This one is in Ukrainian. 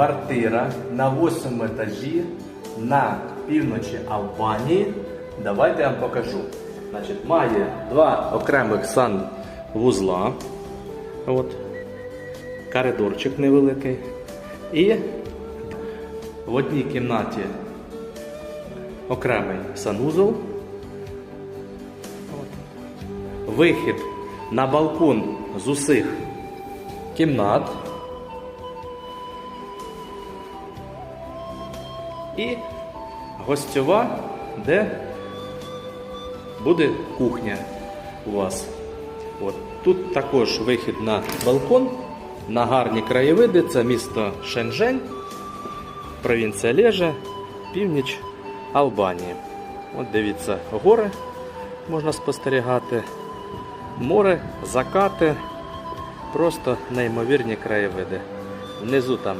квартира на восьмому етажі на півночі Албанії. Давайте я вам покажу. Значить, має два окремих санвузла. От. Коридорчик невеликий. І в одній кімнаті окремий санвузол. От. Вихід на балкон з усіх кімнат. І гостьова, де буде кухня у вас. От. Тут також вихід на балкон, на гарні краєвиди. Це місто Шенжень, провінція Лежа, північ Албанії. От дивіться, гори можна спостерігати, море, закати, просто неймовірні краєвиди. Внизу там